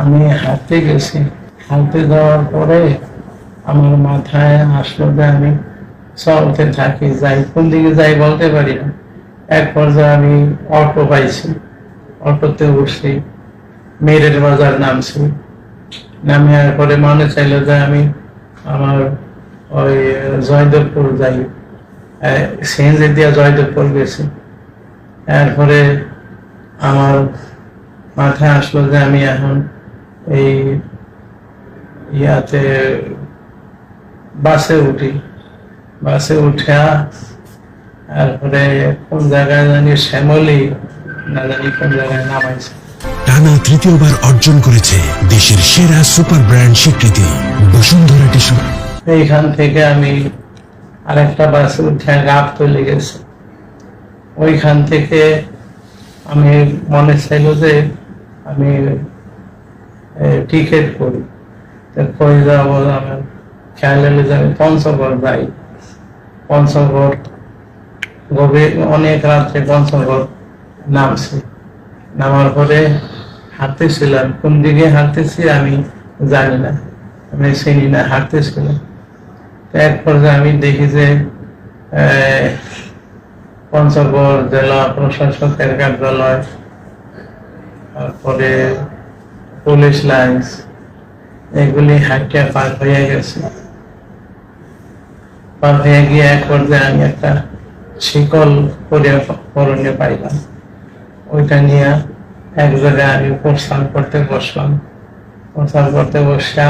আমি হাঁটতে গেছি। হাঁটতে যাওয়ার পরে আমার মাথায় আসলো যে আমি চলতে থাকি, যাই, কোন দিকে যাই বলতে পারি না। এক পর্যায়ে আমি অটো পাইছি। অটোতে উঠছি, মেরের বাজার নামছি। নামে পরে মনে চাইলো যে আমি আমার ওই জয়দেবপুর যাই। সিএনজি দিয়া জয়দেবপুর গেছি। এরপরে আমার মাথায় আসলো যে আমি এখন এই ইয়াতে বাসে উঠি। বাসে উঠা তারপরে কোন জায়গায় জানি শ্যামলি না জানি কোন জায়গায় নামাইছে। টানা তৃতীয়বার অর্জন করেছে দেশের সেরা সুপার ব্র্যান্ড স্বীকৃতি বসুন্ধরা টিস্যু এইখান থেকে আমি আরেকটা বাসে উঠে রাত চলে গেছে। ওইখান থেকে আমি মনে চাইলো যে আমি টিকিট করি। যাব আমার খেয়াল এলো যে আমি পঞ্চগড় যাই। পঞ্চগড় গভীর, অনেক রাত্রে পঞ্চগড় নামছি। নামার পরে হাঁটতেছিলাম। কোন দিকে হাঁটতেছি আমি জানি না। আমি চিনি না, হাঁটতেছিলাম। এক পর্যায়ে আমি দেখি যে পঞ্চগড় জেলা প্রশাসকের কার্যালয়, তারপরে পুলিশ লাইন্স, এগুলি হাঁটিয়া পার হয়ে গেছে। পার হয়ে গিয়ে এক পর্যায়ে আমি একটা শিকল করে করণীয় পাইলাম। ওইটা নিয়ে এক জায়গায় আমি প্রস্থান করতে বসলাম। প্রস্থান করতে বসা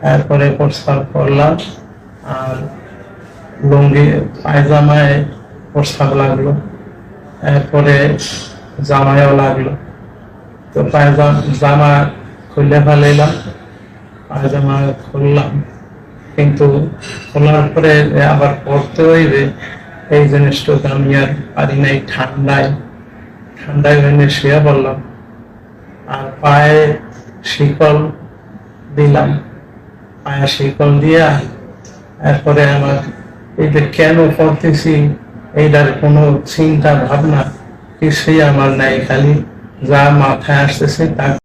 তারপরে প্রস্থান করলাম আর লুঙ্গি, পায়জামায় প্রস্তাব লাগল। এরপরে জামায়ও লাগল। তো জামা খুলে ফেলাইলাম। পায়জামা খুললাম। কিন্তু খোলার পরে আবার পড়তে হইবে। এই জিনিসটা আমি আর পারি নাই ঠান্ডায়। ঠান্ডায় ভেঙে শুয়ে পড়লাম। আর পায়ে শিকল দিলাম। পায়ে শিকল দিয়া এরপরে আমার এই যে কেন পড়তেছি এইটার কোনো চিন্তা ভাবনা কিছুই আমার নাই খালি। যা মাথায় আসতেছে তা